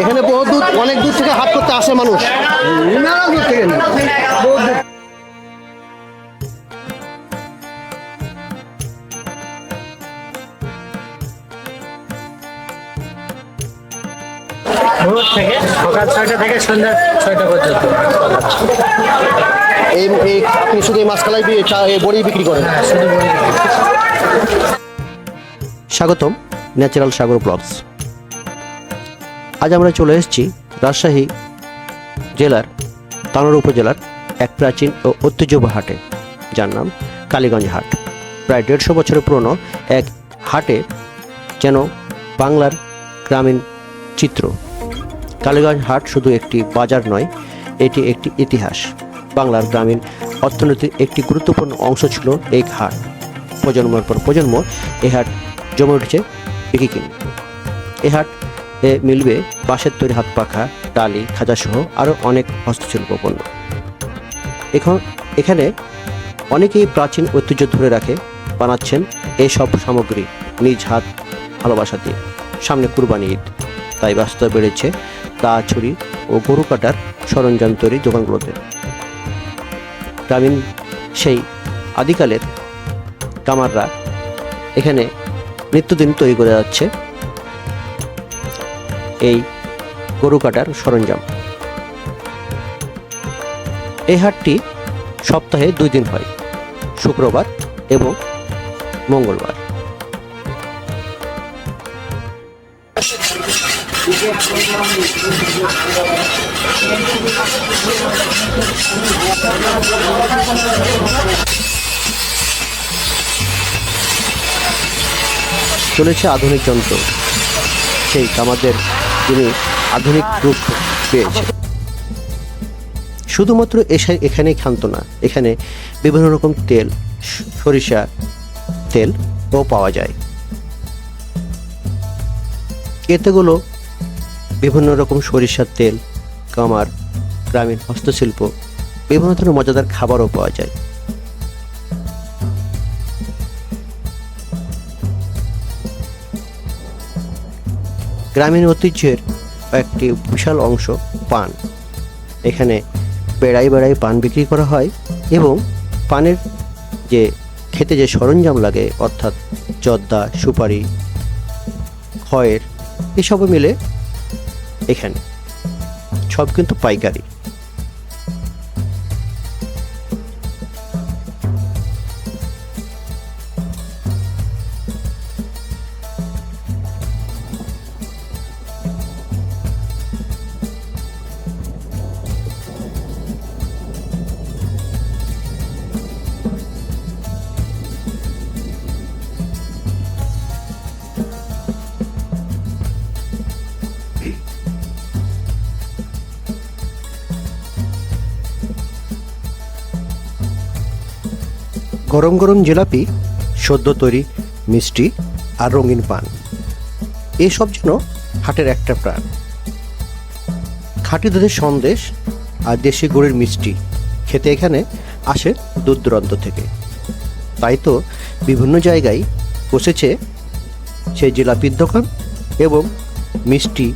এখানে বহু দূর অনেক দূর থেকে হাট করতে আসে মানুষ। নানা দূর থেকে বহু দূর। ভোর থেকে সকাল ছয়টা থেকে সন্ধ্যা ছয়টা পর্যন্ত। এই এই আপনি শুধু এই মাছকালাই বড়ি বিক্রি করেন? হ্যাঁ, শুধু বলি। স্বাগতম ন্যাচারাল সাগর ব্লগস। আজ আমরা চলে এসেছি রাজশাহী জেলার তানোর উপজেলার এক প্রাচীন ও ঐতিহ্যবাহী হাটে। যার নাম কালীগঞ্জ হাট। প্রায় দেড়শো বছরের পুরনো এক হাটে যেন বাংলার গ্রামীণ চিত্র কালীগঞ্জ হাট শুধু একটি বাজার নয়, এটি একটি ইতিহাস। বাংলার গ্রামীণ অর্থনীতির একটি গুরুত্বপূর্ণ অংশ ছিল এই হাট। প্রজন্মের পর প্রজন্ম এ হাট জমে উঠেছে বিকিকিন এই হাট এ মিলবে বাঁশের তৈরি হাত পাখা ডালি খাজাসহ আরও অনেক হস্তশিল্প পণ্য। এখন এখানে অনেকেই প্রাচীন ঐতিহ্য ধরে রাখে, বানাচ্ছেন এইসব সামগ্রী নিজ হাত ভালোবাসা দিয়ে। সামনে কুরবানি ঈদ, তাই ব্যস্ততা বেড়েছে দা ছুরি ও গরু কাটার সরঞ্জাম তৈরি দোকানগুলোতে। গ্রামীণ সেই আদিকালের কামাররা এখানে নিত্যদিন তৈরি করে যাচ্ছে এই গরু কাটার সরঞ্জাম। এই হাটটি সপ্তাহে দুই দিন হয়, শুক্রবার এবং মঙ্গলবার। চলেছে আধুনিক যন্ত্র। সেই আমাদের তিনি আধুনিক রূপ পেয়েছে শুধুমাত্র এসে এখানেই ক্ষান্ত না, এখানে বিভিন্ন রকম তেল, সরিষা তেল ও পাওয়া যায়। এতেগুলো বিভিন্ন রকম সরিষার তেল, কামার, গ্রামীণ হস্তশিল্প, বিভিন্ন ধরনের মজাদার খাবারও পাওয়া যায়। গ্রামীণ ঐতিহ্যের একটি বিশাল অংশ পান। এখানে বেড়াই বেড়াই পান বিক্রি করা হয় এবং পানের যে খেতে যে সরঞ্জাম লাগে, অর্থাৎ জর্দা, সুপারি, খয়ের এসব মিলে এখানে। সব কিন্তু পাইকারি। গরম গরম জিলাপি, সদ্য তৈরি, মিষ্টি আর রঙিন পান। এসব যেন হাটের একটা প্রাণ। খাঁটি দুধের সন্দেশ আর দেশি গুড়ের মিষ্টি খেতে এখানে আসে দূর দূরান্ত থেকে। তাই তো বিভিন্ন জায়গায় বসেছে সেই জিলাপির দোকান এবং মিষ্টি,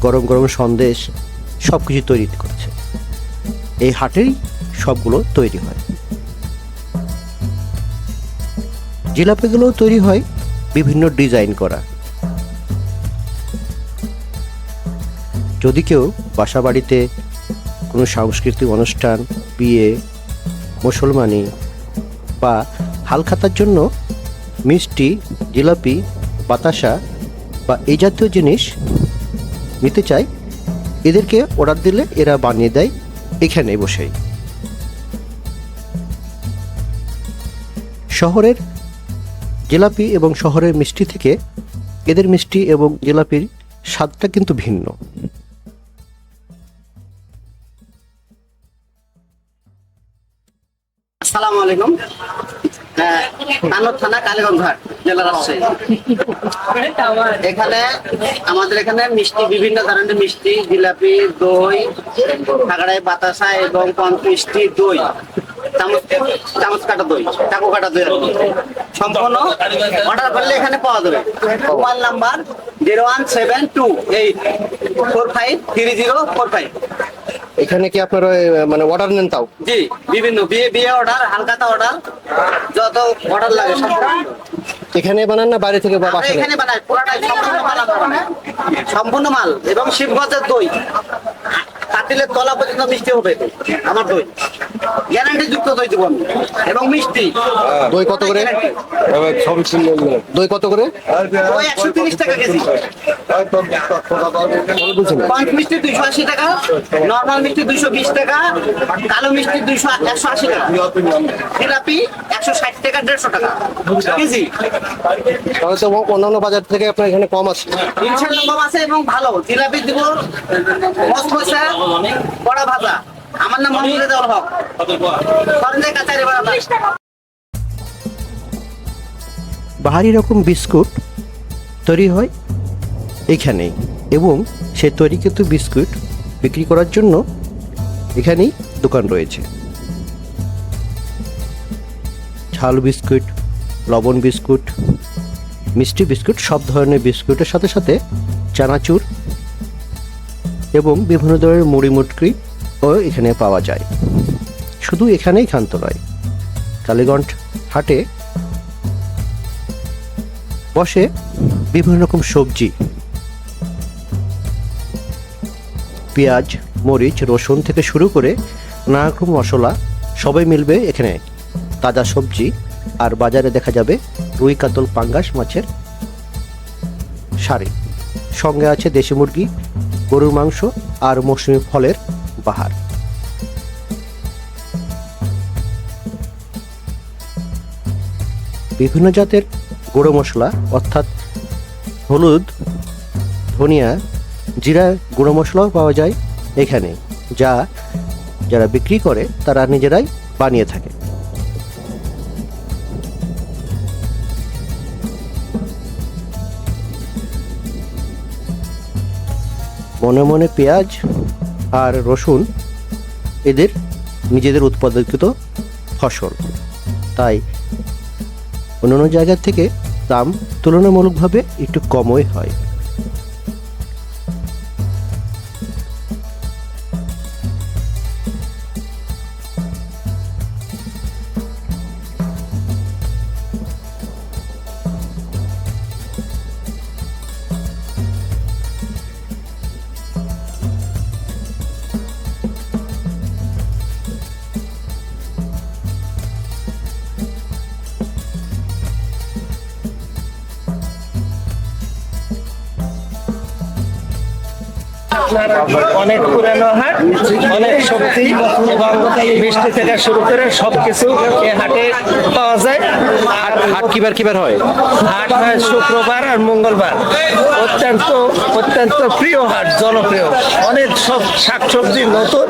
গরম গরম সন্দেশ সব কিছু তৈরি করছে। এই হাটেই সবগুলো তৈরি হয়। জিলাপিগুলো তৈরি হয় বিভিন্ন ডিজাইন করা। যদি কেউ বাসা বাড়িতে কোনো সাংস্কৃতিক অনুষ্ঠান, বিয়ে, মুসলমানি বা হালখাতার জন্য মিষ্টি, জিলাপি, বাতাসা বা এই জাতীয় জিনিস নিতে চায়, এদেরকে অর্ডার দিলে এরা বানিয়ে দেয় এখানে বসেই। শহরের জিলাপি এবং শহরের মিষ্টি থেকে এদের মিষ্টি এবং জিলাপির স্বাদটা কিন্তু ভিন্ন। আসসালামু আলাইকুম। হ্যাঁ, কানোর থানা কালীগঞ্জ ঘাট জেলা রাজশাহী। এখানে আমাদের এখানে মিষ্টি বিভিন্ন ধরনের মিষ্টি জিলাপি দই খাগড়াই বাতাসা এবং পঞ্চ মিষ্টি দই। চামচ চামচ কাটা দই চাকু কাটা দই সম্পূর্ণ অর্ডার করলে এখানে পাওয়া যাবে। Mobile number zero one seven two eight four five three zero four five. এখানে কি আপনারা মানে অর্ডার নেন তাও? জি বিভিন্ন বিয়ে বিয়ে অর্ডার হালকাতা অর্ডার যত অর্ডার লাগে সব এখানে বানান না বাইরে থেকে বা বাসা এখানে বানাই পুরাটাই সম্পূর্ণ মাল সম্পূর্ণ মাল এবং শিবগঞ্জের দই। কাতিলের তলা পর্যন্ত মিষ্টি হবে। আমার দই। গ্যারান্টি যুক্ত দই দেবো আমি। এবং মিষ্টি। দই কত করে? দই কত করে? দই একশো তিরিশ টাকা কেজি। পঞ্চ মিষ্টি দুইশো আশি টাকা নর্মাল মিষ্টি দুইশো বিশ টাকা কালো মিষ্টি দুইশো একশো আশি টাকা। জিলাপি একশো ষাট টাকা দেড়শো টাকা। কেজি? তাহলে তো অন্যান্য বাজার থেকে আপনার এখানে কম আছে। ইনশাল্লাহ কম আছে এবং ভালো। জিলাপি দিব মসমসা বড়া ভাজা। আমার নাম মোহাম্মদ হক। সরঞ্জাই কাছারি বাড়া বাহারি রকম বিস্কুট তৈরি হয় এখানেই এবং সে তৈরিকৃত বিস্কুট বিক্রি করার জন্য এখানেই দোকান রয়েছে। ঝাল বিস্কুট, লবণ বিস্কুট, মিষ্টি বিস্কুট, সব ধরনের বিস্কুটের সাথে সাথে চানাচুর এবং বিভিন্ন ধরনের মুড়ি মুটকি ও এখানে পাওয়া যায়। শুধু এখানেই ক্ষান্ত নয়, কালীগঞ্জ হাটে বসে বিভিন্ন রকম সবজি, পেঁয়াজ, মরিচ, রসুন থেকে শুরু করে নানা রকম মশলা সবাই মিলবে এখানে। তাজা সবজি, আর বাজারে দেখা যাবে রুই কাতল পাঙ্গাস মাছের শাড়ি সঙ্গে আছে দেশি মুরগি, গরুর মাংস, আর মৌসুমি ফলের বাহার। বিভিন্ন জাতের গুঁড়ো মশলা, অর্থাৎ হলুদ, ধনিয়া, জিরা গুঁড়ো মশলাও পাওয়া যায় এখানে, যা যারা বিক্রি করে, তারা নিজেরাই বানিয়ে থাকে। মনে মনে পেঁয়াজ আর রসুন এদের নিজেদের উৎপাদিত ফসল। তাই অন্যান্য জায়গার থেকে দাম তুলনামূলকভাবে একটু কমই হয়। আপনার অনেক পুরানো হাট, অনেক শক্তি এবং মিষ্টি থেকে শুরু করে সবকিছু এই হাটে পাওয়া যায়। আর হাট কিবার কিবার হয়? হাট হয় শুক্রবার আর মঙ্গলবার। অত্যন্ত অত্যন্ত প্রিয় হাট, জনপ্রিয়। অনেক সব শাকসবজি নতুন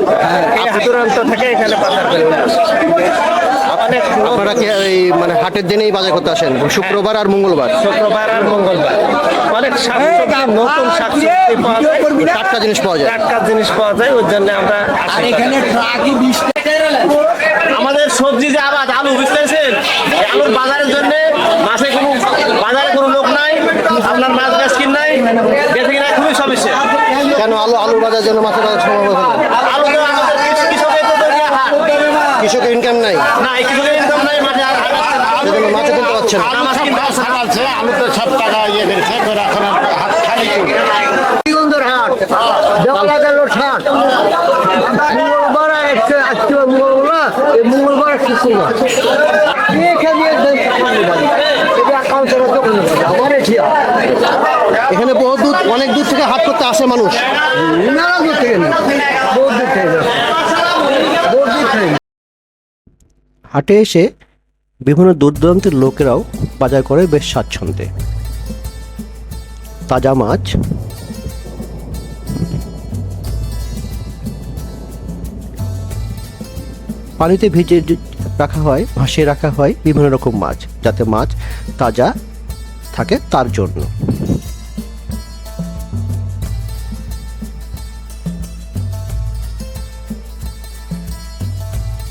এই দূরান্ত থেকে এখানে নতুন আপনারা কি এই মানে হাটের দিনেই বাজার করতে আসেন? শুক্রবার আর মঙ্গলবার? শুক্রবার আর মঙ্গলবার। অনেক শাকসবজি নতুন শাকসবজি পাওয়া যায়। টাটকা জিনিস পাওয়া যায়। টাটকা জিনিস পাওয়া যায় ওই জন্য আমরা আর এখানে আমাদের সবজি যে আবাদ আলু বুঝতেছেন? আলুর বাজারের জন্য মাসে কোনো বাজারে কোনো লোক নাই। আপনার মাছ বেঁচে কিনা খুবই সমস্যা। কেন আলু আলুর বাজার জন্য মাছের বাজার সম্ভব আলু কৃষকের ইনকাম নাই। না কৃষকের ইনকাম নাই মাঠে। সেজন্য কিনতে পারছে না। মাছ কিনতে পারছে আলু তো সব টাকা ইয়ে করেছে করে এখন হাত খালি মঙ্গলবার আজকে আজকে মঙ্গলবার মঙ্গলবার শুক্রবার। এখানে বহু দূর অনেক দূর থেকে হাট করতে আসে মানুষ। নানা দূর থেকে না বহু দূর থেকে বহু দূর থেকে হাটে এসে বিভিন্ন দূর দূরান্তের লোকেরাও বাজার করে বেশ স্বাচ্ছন্দ্যে। তাজা মাছ পানিতে ভিজে রাখা হয় ভাসিয়ে রাখা হয় বিভিন্ন রকম মাছ যাতে মাছ তাজা থাকে তার জন্য।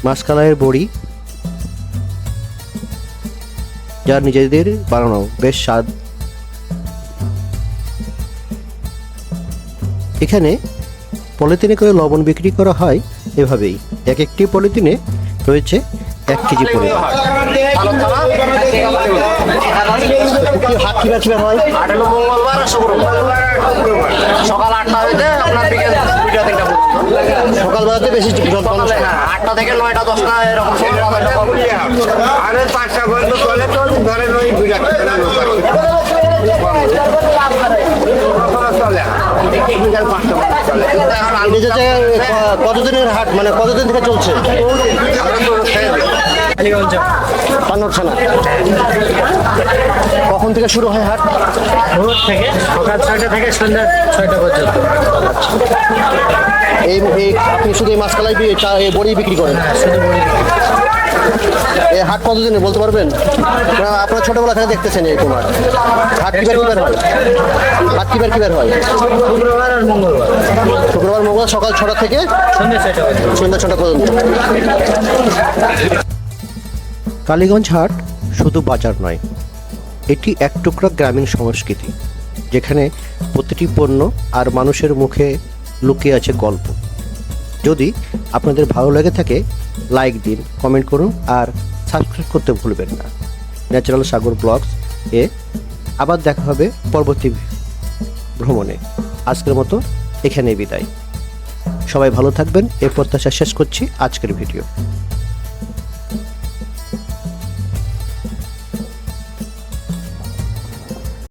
মাছকালাইয়ের বড়ি। যা নিজেদের বানানো, বেশ স্বাদ। এখানে পলিথিনে করে লবণ বিক্রি করা হয় এভাবেই। এক একটি পলিথিনে রয়েছে এক কেজি পরিমাণ হাট হয় হলো মঙ্গলবার আর শুক্রবার। সকাল আটটা হইতে আপনার বিকেল দুইটা তিনটা সকালবেলাতে বেশি সকালে হ্যাঁ আটটা থেকে নয়টা দশটা এরকম। আরে পাঁচটা পর্যন্ত চলে। তো ধরেন ওই কতদিনের হাট? মানে কতদিন থেকে চলছে? পান্নর থানা। কখন থেকে শুরু হয় হাট? ভোর থেকে সকাল ছয়টা থেকে সন্ধ্যা ছয়টা পর্যন্ত। এই এই আপনি শুধু এই মাছকালাই বড়ি বিক্রি করেন? এই হাট কতদিনে বলতে পারবেন? আপনার ছোটবেলা থেকে দেখতেছেন এই তোমার হাট কিবার কিবার হয়? হাট কিবার কিবার হয়? শুক্রবার আর মঙ্গলবার। শুক্রবার মঙ্গলবার সকাল ছটা থেকে সন্ধ্যা ছটা পর্যন্ত। কালীগঞ্জ হাট শুধু বাজার নয়, এটি এক টুকরা গ্রামীণ সংস্কৃতি, যেখানে প্রতিটি পণ্য আর মানুষের মুখে লুকিয়ে আছে গল্প। যদি আপনাদের ভালো লেগে থাকে, লাইক দিন, কমেন্ট করুন আর সাবস্ক্রাইব করতে ভুলবেন না। ন্যাচারাল সাগর ব্লগস এ আবার দেখা হবে পরবর্তী ভ্রমণে। আজকের মতো এখানেই বিদায়। সবাই ভালো থাকবেন, এ প্রত্যাশা শেষ করছি আজকের ভিডিও।